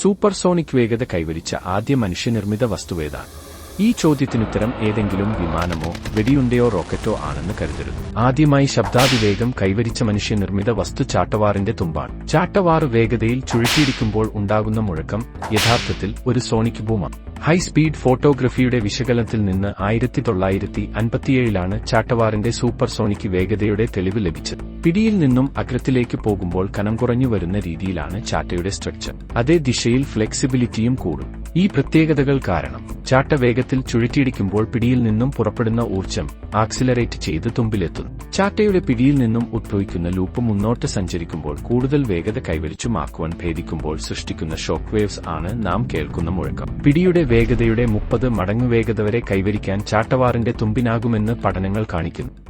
Supersonic വേഗത കൈവരിച്ച ആദ്യ മനുഷ്യനിർമ്മിത വസ്തുവേതാണ്. ഈ ചോദ്യത്തിനുത്തരം ഏതെങ്കിലും വിമാനമോ വെടിയുണ്ടയോ റോക്കറ്റോ ആണെന്ന് കരുതരുത്. ആദ്യമായി ശബ്ദാതിവേഗം കൈവരിച്ച മനുഷ്യനിർമ്മിത വസ്തു ചാട്ടവാറിന്റെ തുമ്പാണ്. ചാട്ടവാറ് വേഗതയിൽ ചുഴറ്റിയിരിക്കുമ്പോൾ ഉണ്ടാകുന്ന മുഴക്കം യഥാർത്ഥത്തിൽ ഒരു സോണിക് ബൂമാണ് ഹൈ സ്പീഡ് ഫോട്ടോഗ്രഫിയുടെ വിശകലനത്തിൽ നിന്ന് ആയിരത്തി തൊള്ളായിരത്തി അൻപത്തിയേഴിലാണ് ചാട്ടവാറിന്റെ സൂപ്പർ സോണിക് വേഗതയുടെ തെളിവ് ലഭിച്ചത്. പിടിയിൽ നിന്നും അഗ്രത്തിലേക്ക് പോകുമ്പോൾ കനം കുറഞ്ഞു വരുന്ന രീതിയിലാണ് ചാട്ടയുടെ സ്ട്രക്ചർ. അതേ ദിശയിൽ ഫ്ലെക്സിബിലിറ്റിയും കൂടും. ഈ പ്രത്യേകതകൾ കാരണം ചാട്ട വേഗത്തിൽ ചുഴറ്റിയിടിക്കുമ്പോൾ പിടിയിൽ നിന്നും പുറപ്പെടുന്ന ഊർജം ആക്സിലറേറ്റ് ചെയ്ത് തുമ്പിലെത്തുന്നു. ചാട്ടയുടെ പിടിയിൽ നിന്നും ഉദ്ഭവിക്കുന്ന ലൂപ്പ് മുന്നോട്ട് സഞ്ചരിക്കുമ്പോൾ കൂടുതൽ വേഗത കൈവരിച്ചു മാക്കുവാൻ ഭേദിക്കുമ്പോൾ സൃഷ്ടിക്കുന്ന ഷോക്ക് വേവ്സ് ആണ് നാം കേൾക്കുന്ന മുഴക്കം. പിടിയുടെ വേഗതയുടെ മുപ്പത് മടങ്ങ് വേഗത വരെ കൈവരിക്കാൻ ചാട്ടവാറിന്റെ തുമ്പിനാകുമെന്ന് പഠനങ്ങൾ കാണിക്കുന്നു.